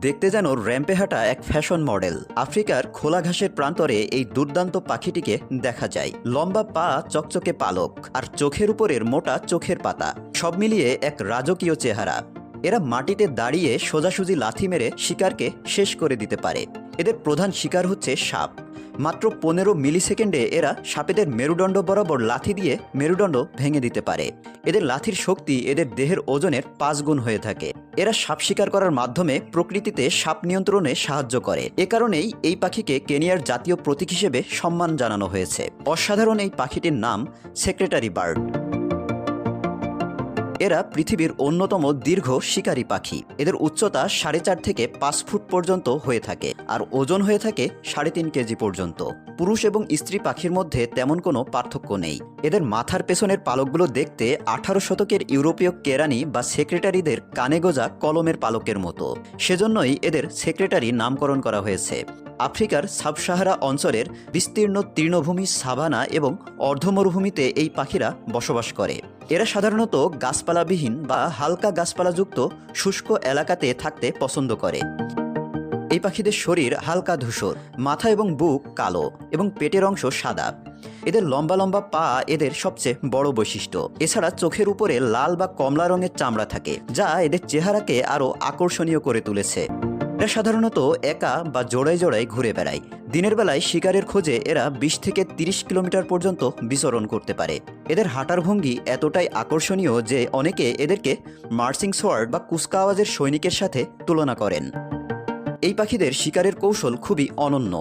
দেখতে যেন র্যাম্পে হাঁটা এক ফ্যাশন মডেল। আফ্রিকার খোলা ঘাসের প্রান্তরে এই দুর্দান্ত পাখিটিকে দেখা যায়। লম্বা পা, চকচকে পালক আর চোখের উপরের মোটা চোখের পাতা। সব মিলিয়ে এক রাজকীয় চেহারা। এরা মাটিতে দাঁড়িয়ে সোজাসুজি লাথি মেরে শিকারকে শেষ করে দিতে পারে। এদের প্রধান শিকার হচ্ছে সাপ। মাত্র পনেরো মিলি সেকেন্ডে এরা সাপেদের মেরুদণ্ড বরাবর লাথি দিয়ে মেরুদণ্ড ভেঙে দিতে পারে। এদের লাথির শক্তি এদের দেহের ওজনের পাঁচ গুণ হয়ে থাকে। এরা সাপ শিকার করার মাধ্যমে প্রকৃতিতে সাপ নিয়ন্ত্রণে সাহায্য করে। এ কারণেই এই পাখিকে কেনিয়ার জাতীয় প্রতীক হিসেবে সম্মান জানানো হয়েছে। অসাধারণ এই পাখিটির নাম সেক্রেটারি বার্ড। এরা পৃথিবীর অন্যতম দীর্ঘ শিকারী পাখি। এদের উচ্চতা সাড়ে চার থেকে পাঁচ ফুট পর্যন্ত হয়ে থাকে আর ওজন হয়ে থাকে সাড়ে তিন কেজি পর্যন্ত। পুরুষ এবং স্ত্রী পাখির মধ্যে তেমন কোনো পার্থক্য নেই। এদের মাথার পেছনের পালকগুলো দেখতে আঠারো শতকের ইউরোপীয় কেরানি বা সেক্রেটারিদের কানে গোজা কলমের পালকের মতো। সেজন্যই এদের সেক্রেটারি নামকরণ করা হয়েছে। আফ্রিকার সাবসাহারা অঞ্চলের বিস্তীর্ণ তৃণভূমি সাভানা এবং অর্ধমরুভূমিতে এই পাখিরা বসবাস করে। এরা সাধারণত গাছপালাবিহীন বা হালকা গাছপালাযুক্ত, শুষ্ক এলাকাতে থাকতে পছন্দ করে। এই পাখিদের শরীর হালকা ধূসর, মাথা এবং বুক কালো এবং পেটের অংশ সাদা। এদের লম্বা লম্বা পা এদের সবচেয়ে বড় বৈশিষ্ট্য। এছাড়া চোখের উপরে লাল বা কমলা রঙের চামড়া থাকে, যা এদের চেহারাকে আরও আকর্ষণীয় করে তুলেছে। এরা সাধারণত একা বা জোড়ায় জোড়ায় ঘুরে বেড়ায় দিনের বেলায় শিকারের খোঁজে এরা বিশ থেকে তিরিশ কিলোমিটার পর্যন্ত বিচরণ করতে পারে। এদের হাঁটার ভঙ্গি এতটাই আকর্ষণীয় যে অনেকে এদেরকে মার্সিং সোয়ার্ড বা কুচকাওয়াজের সৈনিকের সাথে তুলনা করেন। এই পাখিদের শিকারের কৌশল খুবই অনন্য।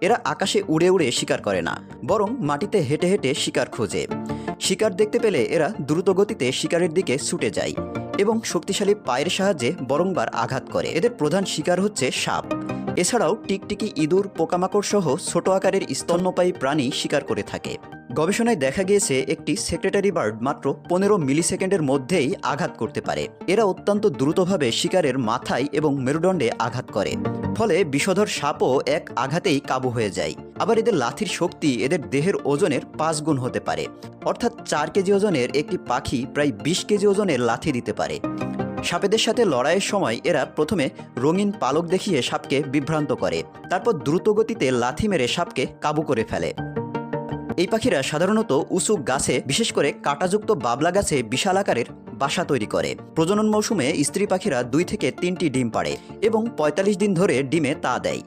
এরা আকাশে উড়ে উড়ে শিকার করে না, বরং মাটিতে হেঁটে হেঁটে শিকার খোঁজে। শিকার দেখতে পেলে এরা দ্রুত গতিতে শিকারের দিকে ছুটে যায়। এবং শক্তিশালী পায়ের সাহায্যে বরংবার আঘাত করে। এদের প্রধান শিকার হচ্ছে সাপ। এছাড়াও টিকটিকি ইঁদুর, পোকামাকড় সহ ছোট আকারের স্তন্যপায়ী প্রাণী শিকার করে থাকে। গবেষণায় দেখা গিয়েছে, একটি সেক্রেটারি বার্ড মাত্র পনেরো মিলি সেকেন্ডের মধ্যেই আঘাত করতে পারে। এরা অত্যন্ত দ্রুতভাবে শিকারের মাথায় এবং মেরুদণ্ডে আঘাত করে। ফলে বিষধর সাপও এক আঘাতেই কাবু হয়ে যায়। আবার এদের লাথির শক্তি এদের দেহের ওজনের পাঁচ গুণ হতে পারে। অর্থাৎ চার কেজি ওজনের একটি পাখি প্রায় বিশ কেজি ওজনের লাথি দিতে পারে। সাপেদের সাথে লড়াইয়ের সময় এরা প্রথমে রঙিন পালক দেখিয়ে সাপকে বিভ্রান্ত করে। তারপর দ্রুত গতিতে লাথি মেরে সাপকে কাবু করে ফেলে। এই পাখিরা সাধারণত উঁচু গাছে, বিশেষ করে কাঁটাযুক্ত বাবলা গাছে বিশাল আকারের বাসা তৈরি করে। প্রজনন মৌসুমে স্ত্রী পাখিরা দুই থেকে তিনটি ডিম পাড়ে এবং ৪৫ দিন ধরে ডিমে তা দেয়।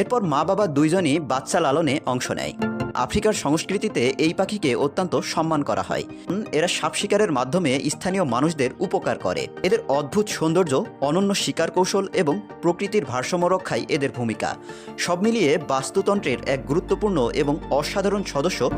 এরপর মা বাবা দুইজনই বাচ্চা লালনে অংশ নেয়। আফ্রিকার সংস্কৃতিতে এই পাখিকে অত্যন্ত সম্মান করা হয়। এরা সাপ শিকারের মাধ্যমে স্থানীয় মানুষদের উপকার করে। এদের অদ্ভুত সৌন্দর্য, অনন্য শিকার কৌশল এবং প্রকৃতির ভারসাম্য রক্ষায় এদের ভূমিকা। সব মিলিয়ে বাস্তুতন্ত্রের এক গুরুত্বপূর্ণ এবং অসাধারণ সদস্য